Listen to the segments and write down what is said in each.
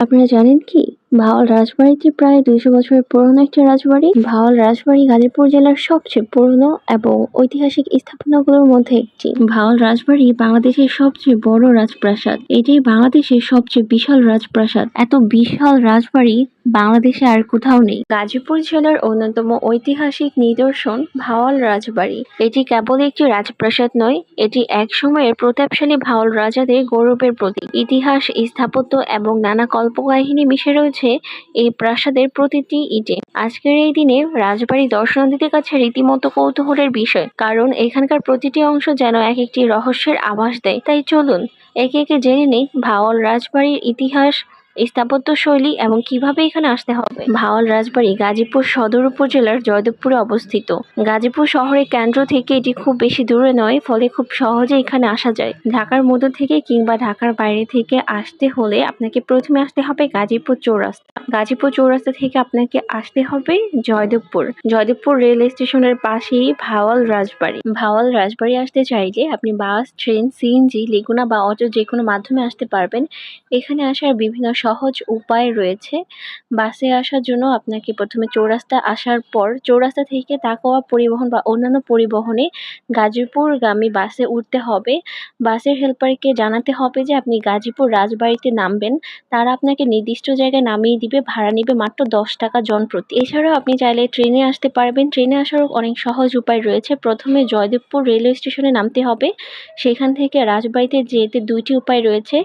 আপনারা জানেন কি? ভাওয়াল রাজবাড়িটি প্রায় দুইশো বছরের পুরনো একটি রাজবাড়ি। ভাওয়াল রাজবাড়ি গাজীপুর জেলার সবচেয়ে পুরনো এবং ঐতিহাসিক স্থাপনাগুলোর মধ্যে একটি। ভাওয়াল রাজবাড়ি বাংলাদেশের সবচেয়ে বড় রাজপ্রাসাদ। এটি বাংলাদেশের সবচেয়ে বিশাল রাজপ্রাসাদ। এত বিশাল রাজবাড়ি বাংলাদেশে আর কোথাও নেই। গাজীপুর জেলার অন্যতম ঐতিহাসিক নিদর্শন ভাওয়াল রাজবাড়ি। এটি কেবল একটি রাজপ্রাসাদ নয়, এটি এক সময়ের প্রতাপশালী ভাওয়াল রাজাদের গৌরবের প্রতীক। ইতিহাস, স্থাপত্য এবং নানা কল্পকাহিনী মিশে রয়েছে। এই প্রাসাদের প্রতিটি ইটে। আজকের এই দিনে রাজবাড়ি দর্শনার্থীদের কাছে রীতিমতো কৌতূহলের বিষয়, কারণ এখানকার প্রতিটি অংশ যেন এক একটি রহস্যের আভাস দেয়। তাই চলুন, একে একে জেনে নেই ভাওয়াল রাজবাড়ির ইতিহাস স্থাপত্য শৈলী এবং কীভাবে এখানে আসতে হবে। ভাওয়াল রাজবাড়ি গাজীপুর সদর উপজেলার জয়দেবপুরে অবস্থিত। গাজীপুর শহরের কেন্দ্র থেকে এটি খুব বেশি দূরে নয়, ফলে খুব সহজে এখানে আসা যায়। ঢাকার মধ্য থেকে কিংবা ঢাকার বাইরে থেকে আসতে হলে আপনাকে প্রথমে আসতে হবে গাজীপুর চৌরাস্তা। গাজীপুর চৌরাস্তা থেকে আপনাকে আসতে হবে জয়দেবপুর। জয়দেবপুর রেল স্টেশনের পাশেই ভাওয়াল রাজবাড়ি। ভাওয়াল রাজবাড়ি আসতে চাইলে আপনি বাস, ট্রেন, সিএনজি, লেগুনা বা অটো যে কোনো মাধ্যমে আসতে পারবেন। এখানে আসার বিভিন্ন সহজ উপায় রয়েছে। বাসে আসার জন্য আপনাকে প্রথমে চৌরাস্তা আসার পর, চৌরাস্তা থেকে তাকোয়া পরিবহন বা অন্যান্য পরিবহনে গাজীপুর গাজীপুরগামী বাসে উঠতে হবে। বাসের হেল্পারকে জানাতে হবে যে, আপনি গাজীপুর রাজবাড়িতে নামবেন। তারা আপনাকে নির্দিষ্ট জায়গায় নামিয়ে দিবে, ভাড়া নিবে মাত্র দশ টাকা জনপ্রতি। এছাড়াও আপনি চাইলে ট্রেনে আসতে পারবেন। ট্রেনে আসারও অনেক সহজ উপায় রয়েছে। প্রথমে জয়দেবপুর রেলওয়ে স্টেশনে নামতে হবে। সেখান থেকে রাজবাড়িতে যেতে দুইটি উপায় রয়েছে।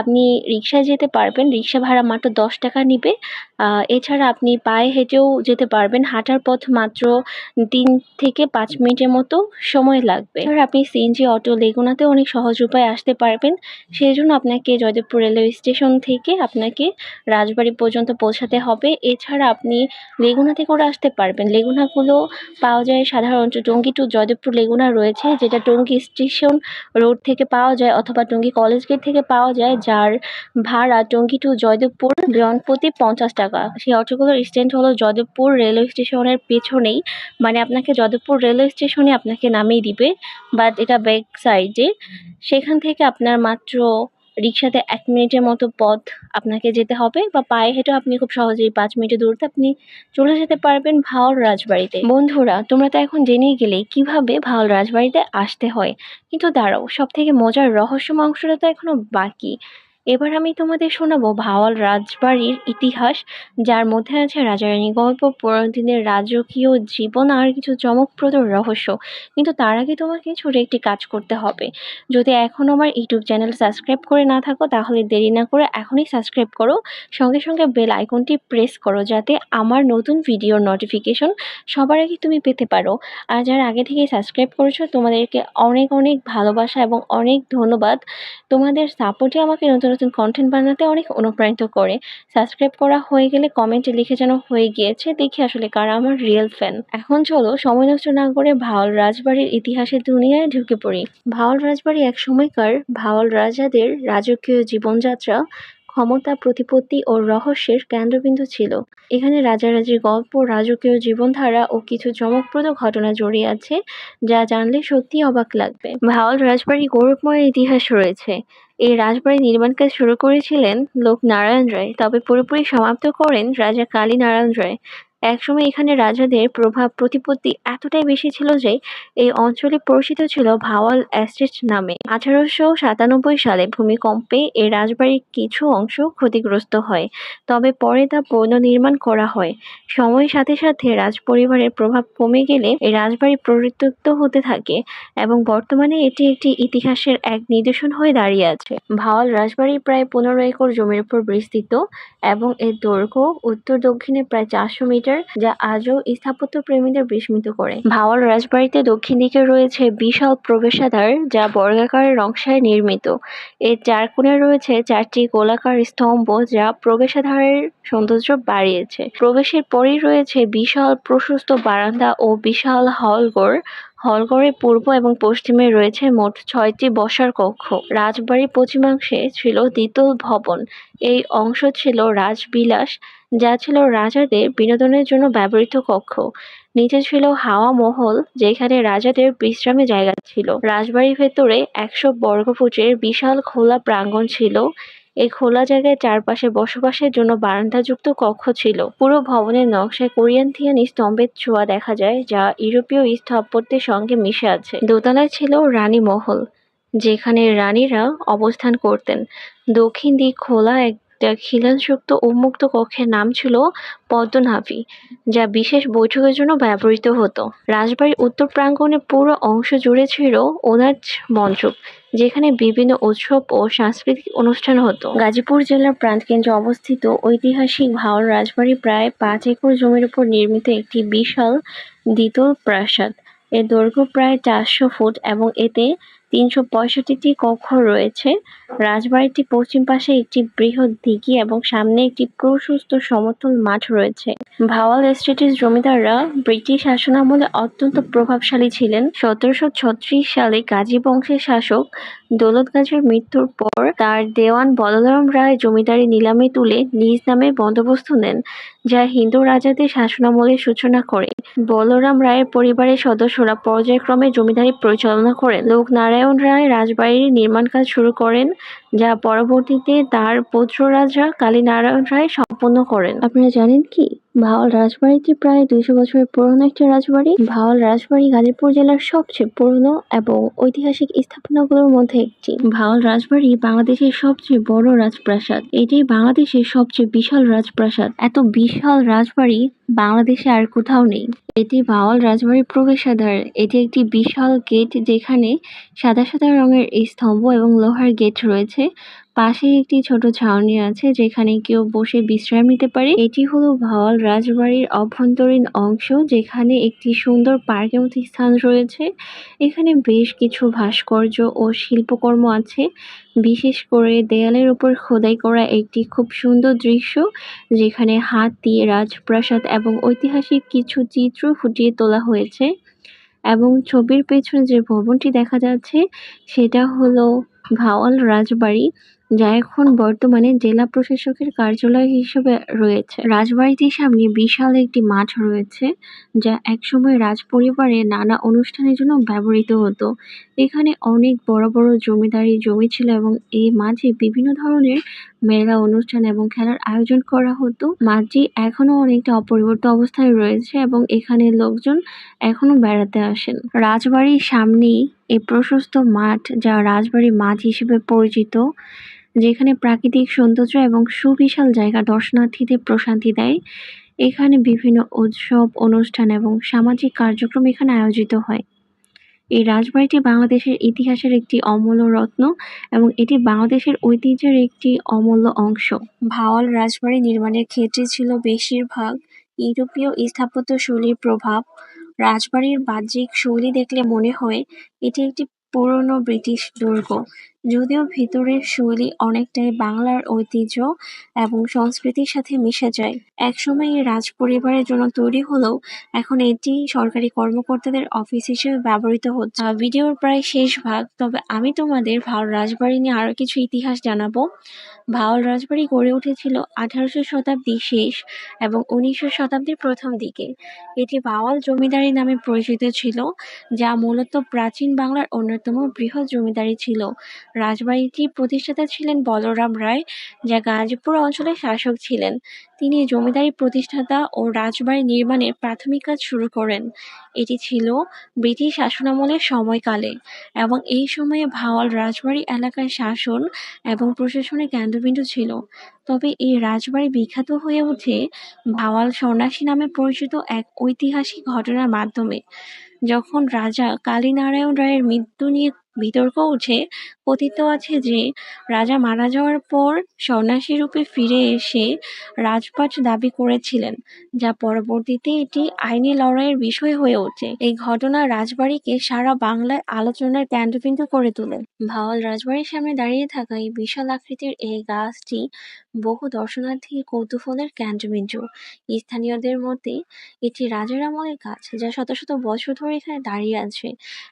আপনি রিক্সায় যেতে পারবেন রিক্সা ভাড়া মাত্র দশ টাকা নিবে। এছাড়া আপনি পায়ে হেঁটেও যেতে পারবেন। হাঁটার পথ মাত্র তিন থেকে পাঁচ মিনিটের মতো সময় লাগবে। এবার আপনি সিএনজি অটো লেগুনাতে অনেক সহজ উপায়ে আসতে পারবেন। সেই জন্য আপনাকে জয়দেবপুর রেলওয়ে স্টেশন থেকে আপনাকে রাজবাড়ি পর্যন্ত পৌঁছাতে হবে। এছাড়া আপনি লেগুনাতে করে আসতে পারবেন। লেগুনাগুলো পাওয়া যায় সাধারণত টঙ্গী টু জয়দেবপুর লেগুনা রয়েছে, যেটা টঙ্গী স্টেশন রোড থেকে পাওয়া যায় অথবা টঙ্গী কলেজ গেট থেকে পাওয়া যায়, যার ভাড়া টঙ্গী টু জয়দেবপুর জনপ্রতি পঞ্চাশ টাকা। সেই অটোগুলোর স্ট্যান্ড হলো জয়দেবপুর রেলওয়ে স্টেশনের পেছনেই। মানে আপনাকে জয়দেবপুর রেলওয়ে স্টেশনে আপনাকে নামিয়ে দিবে। বাট এটা ব্যাক সাইডে সেখান থেকে আপনার মাত্র রিক্সাতে এক মিনিটের মতো পথ আপনাকে যেতে হবে বা পায়ে হেঁটেও আপনি খুব সহজেই পাঁচ মিনিটের দূরত্বে আপনি চলে যেতে পারবেন ভাওয়াল রাজবাড়িতে। বন্ধুরা, তোমরা তো এখন জেনেই গেলে কীভাবে ভাওয়াল রাজবাড়িতে আসতে হয়। কিন্তু দাঁড়াও সব থেকে মজার রহস্যময় অংশটা তো এখনও বাকি। এবার আমি তোমাদের শোনাবো ভাওয়াল রাজবাড়ির ইতিহাস, যার মধ্যে আছে রাজারানী গল্প, পুরনো দিনের রাজকীয় জীবন, আর কিছু চমকপ্রদ রহস্য। কিন্তু তার আগে তোমাকে ছোট একটি কাজ করতে হবে। যদি এখনও আমার ইউটিউব চ্যানেল সাবস্ক্রাইব করে না থাকো, তাহলে দেরি না করে এখনই সাবস্ক্রাইব করো। সঙ্গে সঙ্গে বেল আইকনটি প্রেস করো, যাতে আমার নতুন ভিডিওর নোটিফিকেশন সবার আগে তুমি পেতে পারো। আর যারা আগে থেকেই সাবস্ক্রাইব করেছ, তোমাদেরকে অনেক অনেক ভালোবাসা এবং অনেক ধন্যবাদ। তোমাদের সাপোর্টে আমাকে নতুন নতুন কন্টেন্ট বানাতে অনেক অনুপ্রাণিত করে। সাবস্ক্রাইব করা হয়ে গেলে কমেন্টে লিখে যেন হয়ে গিয়েছে, দেখি আসলে কারা আমার রিয়েল ফ্যান এখন চলো সময় নষ্ট না করে ভাওয়াল রাজবাড়ির ইতিহাসের দুনিয়ায় ঢুকে পড়ি। ভাওয়াল রাজবাড়ি এক সময়কার ভাওয়াল রাজাদের রাজকীয় জীবনযাত্রা ক্ষমতা, প্রতিপত্তি ও রহস্যের কেন্দ্রবিন্দু ছিল। এখানে রাজারাজির গল্প, রাজকীয় জীবনধারা ও কিছু চমকপ্রদ ঘটনা জড়িয়ে আছে, যা জানলে সত্যি অবাক লাগবে। ভাওয়াল রাজবাড়ির গৌরবময় ইতিহাস রয়েছে। এই রাজবাড়ি নির্মাণ কাজ শুরু করেছিলেন লোক নারায়ণ রায়, তবে পুরোপুরি সমাপ্ত করেন রাজা কালী নারায়ণ রায়। একসময় এখানে রাজাদের প্রভাব, প্রতিপত্তি এতটাই বেশি ছিল যে এই অঞ্চলে পরিচিত ছিল ভাওয়াল এস্টেট নামে। আঠারোশো সাতানব্বই সালে ভূমিকম্পে এই রাজবাড়ির কিছু অংশ ক্ষতিগ্রস্ত হয়, তবে পরে তা পুনর্নির্মাণ করা হয়। সময়ের সাথে সাথে রাজপরিবারের প্রভাব কমে গেলে এই রাজবাড়ি পরিত্যক্ত হতে থাকে এবং বর্তমানে এটি একটি ইতিহাসের এক নিদর্শন হয়ে দাঁড়িয়ে আছে। ভাওয়াল রাজবাড়ি প্রায় পনেরো একর জমির উপর বিস্তৃত এবং এর দৈর্ঘ্য উত্তর দক্ষিণে প্রায় চারশো মিটার যা আজও স্থাপত্য প্রেমীদের বিস্মিত করে। ভাওয়াল রাজবাড়িতে দক্ষিণ দিকে রয়েছে বিশাল প্রবেশাধার, যা বর্গাকার নকশায় নির্মিত। এর চার কোণে রয়েছে চারটি গোলাকার স্তম্ভ, যা প্রবেশাধারের সৌন্দর্য বাড়িয়েছে। প্রবেশের পরেই রয়েছে বিশাল প্রশস্ত বারান্দা ও বিশাল হলঘর হলঘরের পূর্ব এবং পশ্চিমে রয়েছে মোট ছয়টি বসার কক্ষ। রাজবাড়ির পশ্চিমাংশে ছিল দ্বিতল ভবন। এই অংশ ছিল রাজবিলাস, যা ছিল রাজাদের বিনোদনের জন্য ব্যবহৃত কক্ষ। নিচে ছিল হাওয়া মহল, যেখানে রাজাদের বিশ্রামে জায়গা ছিল। রাজবাড়ির ভেতরে একশো বর্গফুটের বিশাল খোলা প্রাঙ্গণ ছিল। এই খোলা জায়গায় চারপাশে বসবাসের জন্য বারান্দাযুক্ত কক্ষ ছিল। পুরো ভবনের নকশায় কোরিয়ান্থিয়ান স্তম্ভের ছোঁয়া দেখা যায়, যা ইউরোপীয় স্থাপত্যের সঙ্গে মিশে আছে। দোতলায় ছিল রানী মহল, যেখানে রানীরা অবস্থান করতেন। দক্ষিণ দিক খোলা একটা খিলানযুক্ত উন্মুক্ত কক্ষের নাম ছিল পদ্মনাভি, যা বিশেষ বৈঠকের জন্য ব্যবহৃত হতো। রাজবাড়ির উত্তর প্রাঙ্গণে পুরো অংশ জুড়ে ছিল ওনাজ মঞ্চ। যেখানে বিভিন্ন উৎসব ও সাংস্কৃতিক অনুষ্ঠান হতো। গাজীপুর জেলার প্রাণকেন্দ্রে অবস্থিত ঐতিহাসিক ভাওয়াল রাজবাড়ি প্রায় পাঁচ একর জমির উপর নির্মিত একটি বিশাল দ্বিতল প্রাসাদ। এর দৈর্ঘ্য প্রায় চারশো ফুট এবং এতে তিনশো পঁয়ষট্টিটি কক্ষ রয়েছে। রাজবাড়িটির পশ্চিম পাশে একটি বৃহৎ দিঘি এবং সামনে একটি প্রশস্ত সমতল মাঠ রয়েছে। ভাওয়াল এস্টেটের জমিদাররা ব্রিটিশ শাসনামলে অত্যন্ত প্রভাবশালী ছিলেন। সতেরোশো ছত্রিশ সালে গাজী বংশের শাসক দৌলত গাজীর মৃত্যুর পর তার দেওয়ান বলরাম রায় জমিদারি নিলামে তুলে নিজ নামে বন্দোবস্ত নেন, যা হিন্দু রাজাদের শাসনামলের সূচনা করে। বলরাম রায়ের পরিবারের সদস্যরা পর্যায়ক্রমে জমিদারি পরিচালনা করেন। লোকনারায়ণ রায় রাজবাড়ির নির্মাণ কাজ শুরু করেন যা পরবর্তীতে তার পুত্র রাজা কালীনারায়ণ রায় সম্পন্ন করেন। আপনারা জানেন কি? ভাওয়াল রাজবাড়িটি প্রায় দুইশো বছরের পুরনো একটি রাজবাড়ি। ভাওয়াল রাজবাড়ি গাজীপুর জেলার সবচেয়ে পুরনো এবং ঐতিহাসিক স্থাপনাগুলোর মধ্যে একটি। ভাওয়াল রাজবাড়ি বাংলাদেশের সবচেয়ে বড় রাজপ্রাসাদ। এটি বাংলাদেশের সবচেয়ে বিশাল রাজপ্রাসাদ। এত বিশাল রাজবাড়ি বাংলাদেশে আর কোথাও নেই। এটি ভাওয়াল রাজবাড়ির প্রবেশাদ্বার। এটি একটি বিশাল গেট যেখানে সাদা সাদা রঙের এই স্তম্ভ এবং লোহার গেট রয়েছে। পাশে একটি ছোট ছাউনি আছে যেখানে কেউ বসে বিশ্রাম নিতে পারে। এটি হলো ভাওয়াল রাজবাড়ির অভ্যন্তরীণ অংশ যেখানে একটি সুন্দর পার্কের মতো স্থান রয়েছে। এখানে বেশ কিছু ভাস্কর্য ও শিল্পকর্ম আছে। বিশেষ করে দেয়ালের উপর খোদাই করা একটি খুব সুন্দর দৃশ্য যেখানে হাত রাজপ্রাসাদ এবং ঐতিহাসিক কিছু চিত্র ফুটিয়ে তোলা হয়েছে এবং ছবির পেছনে যে ভবনটি দেখা যাচ্ছে সেটা হলো ভাওয়াল রাজবাড়ি। যা এখন বর্তমানে জেলা প্রশাসকের কার্যালয় হিসেবে রয়েছে। রাজবাড়িটির সামনে বিশাল একটি মাঠ রয়েছে, যা একসময় রাজপরিবারের নানা অনুষ্ঠানের জন্য ব্যবহৃত হতো। এখানে অনেক বড় বড় জমিদারি জমি ছিল এবং এই মাঝে বিভিন্ন ধরনের মেলা অনুষ্ঠান এবং খেলার আয়োজন করা হতো। মাঠটি এখনও অনেকটা অপরিবর্ত অবস্থায় রয়েছে এবং এখানে লোকজন এখনও বেড়াতে আসেন। রাজবাড়ির সামনেই এই প্রশস্ত মাঠ, যা রাজবাড়ির মাঠ হিসেবে পরিচিত। যেখানে প্রাকৃতিক সৌন্দর্য এবং সুবিশাল জায়গা দর্শনার্থীদের প্রশান্তি দেয়। এখানে বিভিন্ন উৎসব, অনুষ্ঠান এবং সামাজিক কার্যক্রম এখানে আয়োজিত হয়। এই রাজবাড়িটি বাংলাদেশের ইতিহাসের একটি অমূল্য রত্ন এবং এটি বাংলাদেশের ঐতিহ্যের একটি অমূল্য অংশ। ভাওয়াল রাজবাড়ি নির্মাণের ক্ষেত্রে ছিল বেশিরভাগ ইউরোপীয় স্থাপত্য শৈলীর প্রভাব। রাজবাড়ির বাহ্যিক শৈলী দেখলে মনে হয় এটি একটি পুরনো ব্রিটিশ দুর্গ। যদিও ভিতরের শৈলী অনেকটাই বাংলার ঐতিহ্য এবং সংস্কৃতির সাথে মিশে যায়। একসময় এই রাজ পরিবারের জন্য তৈরি হলেও এখন এটি সরকারি কর্মকর্তাদের অফিস হিসেবে ব্যবহৃত হচ্ছে। ভিডিওর প্রায় শেষ ভাগ, তবে আমি তোমাদের ভাওয়াল রাজবাড়ি নিয়ে আরও কিছু ইতিহাস জানাব। ভাওয়াল রাজবাড়ি গড়ে উঠেছিল আঠারোশো শতাব্দীর শেষ এবং উনিশশো শতাব্দীর প্রথম দিকে। এটি ভাওয়াল জমিদারি নামে পরিচিত ছিল, যা মূলত প্রাচীন বাংলার অন্যতম বৃহৎ জমিদারি ছিল। রাজবাড়িটির প্রতিষ্ঠাতা ছিলেন বলরাম রায়, যা গাজীপুর অঞ্চলের শাসক ছিলেন। তিনি জমিদারি প্রতিষ্ঠাতা ও রাজবাড়ি নির্মাণের প্রাথমিক কাজ শুরু করেন। এটি ছিল ব্রিটিশ শাসনামলের সময়কালে এবং এই সময়ে ভাওয়াল রাজবাড়ি এলাকার শাসন এবং প্রশাসনের কেন্দ্রবিন্দু ছিল। তবে এই রাজবাড়ি বিখ্যাত হয়ে ওঠে ভাওয়াল সন্ন্যাসী নামে পরিচিত এক ঐতিহাসিক ঘটনার মাধ্যমে, যখন রাজা কালীনারায়ণ রায়ের মৃত্যু নিয়ে বিতর্ক উঠে কথিত আছে যে, রাজা মারা যাওয়ার পর সন্ন্যাসী রূপে ফিরে এসে রাজপাট দাবি করেছিলেন, যা পরবর্তীতে এটি আইনি লড়াইয়ের বিষয় হয়ে ওঠে। এই ঘটনা রাজবাড়িকে সারা বাংলায় আলোচনার কেন্দ্রবিন্দু করে তোলে। ভাওয়াল রাজবাড়ির সামনে দাঁড়িয়ে থাকা এই বিশাল আকৃতির এই গাছটি বহু দর্শনার্থীর কৌতূহলের কেন্দ্রবিন্দু। স্থানীয়দের মতে, এটি রাজার আমলের গাছ, যা শত শত বছর ধরে এখানে দাঁড়িয়ে আছে।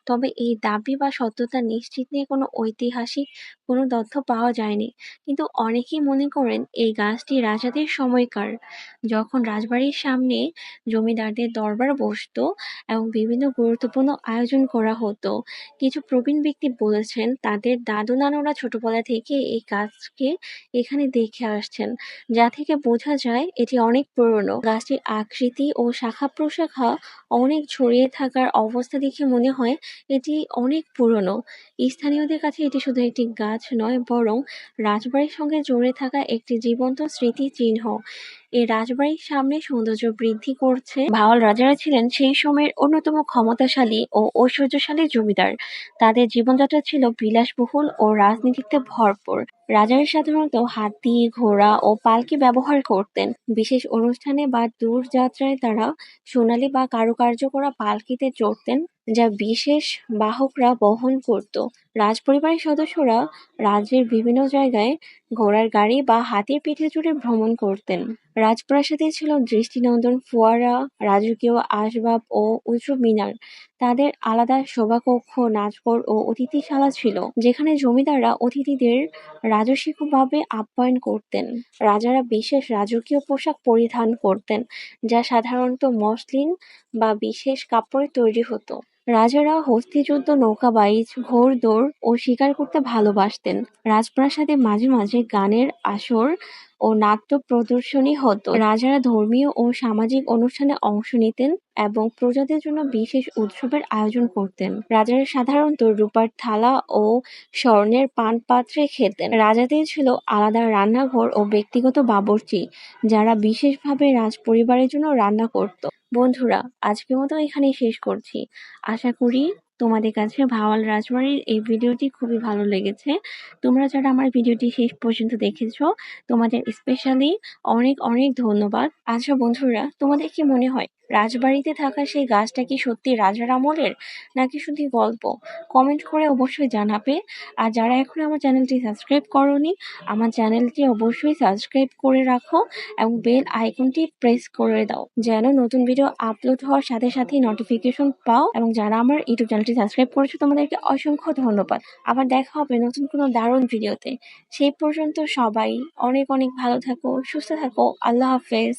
তবে এই দাবি বা সত্যতা তা নিশ্চিত নিয়ে কোনো ঐতিহাসিক কোনো তথ্য পাওয়া যায়নি। কিন্তু অনেকেই মনে করেন এই গাছটি রাজাদের সময়কার। যখন রাজবাড়ির সামনে জমিদারদের দরবার বসতো এবং বিভিন্ন গুরুত্বপূর্ণ আয়োজন করা হতো, কিছু প্রবীণ ব্যক্তি বলেছেন তাদের দাদু নানুরা ছোটবেলা থেকে এই গাছকে এখানে দেখে আসছেন, যা থেকে বোঝা যায় এটি অনেক পুরনো। গাছটির আকৃতি ও শাখা প্রশাখা অনেক ছড়িয়ে থাকার অবস্থা দেখে মনে হয় এটি অনেক পুরনো। স্থানীয়দের কাছে এটি শুধু একটি গাছ নয়, বরং রাজবাড়ির সঙ্গে জড়ে থাকা একটি জীবন্ত স্মৃতিচিহ্ন। এই রাজবাড়ির সামনে সৌন্দর্য বৃদ্ধি করছে। ভাওয়াল রাজারা ছিলেন সেই সময়ের অন্যতম ক্ষমতাশালী ও ঐশ্বর্যশালী জমিদার। তাদের জীবনযাত্রা ছিল বিলাসবহুল ও রাজনীতিতে ভরপুর। রাজারা সাধারণত হাতি, ঘোড়া ও পালকি ব্যবহার করতেন। বিশেষ অনুষ্ঠানে বা দূরযাত্রায় তারা সোনালী বা কারুকার্য করা পালকিতে চড়তেন। যা বিশেষ বাহকরা বহন করত। রাজপরিবারের সদস্যরা রাজ্যের বিভিন্ন জায়গায় ঘোড়ার গাড়ি বা হাতির পিঠে চড়ে ভ্রমণ করতেন। রাজপ্রাসাদে ছিল দৃষ্টিনন্দন, ফোয়ারা, রাজকীয় আসবাব ও উঁচু মিনার। তাদের আলাদা সভাকক্ষ নাচঘর ও অতিথিশালা ছিল, যেখানে জমিদাররা অতিথিদের রাজস্বিকভাবে আপ্যায়ন করতেন। রাজারা বিশেষ রাজকীয় পোশাক পরিধান করতেন, যা সাধারণত মসলিন বা বিশেষ কাপড়ে তৈরি হতো। রাজারা হস্তিযুদ্ধ নৌকাবাইজ ঘোড়দৌড় ও শিকার করতে ভালোবাসতেন। রাজপ্রাসাদে মাঝে মাঝে গানের আসর ও নাট্য প্রদর্শনী হতো। রাজারা ধর্মীয় ও সামাজিক অনুষ্ঠানে অংশ নিতেন এবং প্রজাদের জন্য বিশেষ উৎসবের আয়োজন করতেন। রাজারা সাধারণত রূপার থালা ও স্বর্ণের পান পাত্রে খেতেন রাজাদের ছিল আলাদা রান্নাঘর ও ব্যক্তিগত বাবুর্চি, যারা বিশেষভাবে রাজপরিবারের জন্য রান্না করত। বন্ধুরা, আজকের মতো এখানেই শেষ করছি। আশা করি তোমাদের কাছে ভাওয়াল রাজবাড়ির এই ভিডিওটি খুবই ভালো লেগেছে। তোমরা যারা আমার ভিডিওটি শেষ পর্যন্ত দেখেছ, তোমাদের স্পেশালি অনেক অনেক ধন্যবাদ। আচ্ছা বন্ধুরা, তোমাদের কি মনে হয় রাজবাড়িতে থাকা সেই গাছটা কি সত্যি রাজার আমলের, নাকি শুধু গল্প? কমেন্ট করে অবশ্যই জানাবে। আর যারা এখন আমার চ্যানেলটি সাবস্ক্রাইব করনি, আমার চ্যানেলটি অবশ্যই সাবস্ক্রাইব করে রাখো এবং বেল আইকনটি প্রেস করে দাও, যেন নতুন ভিডিও আপলোড হওয়ার সাথে সাথে নোটিফিকেশন পাও। এবং যারা আমার ইউটিউব চ্যানেলটি সাবস্ক্রাইব করেছ, তোমাদেরকে অসংখ্য ধন্যবাদ। আবার দেখা হবে নতুন কোনো দারুণ ভিডিওতে সেই পর্যন্ত সবাই অনেক অনেক ভালো থাকো, সুস্থ থাকো, আল্লাহ হাফেজ।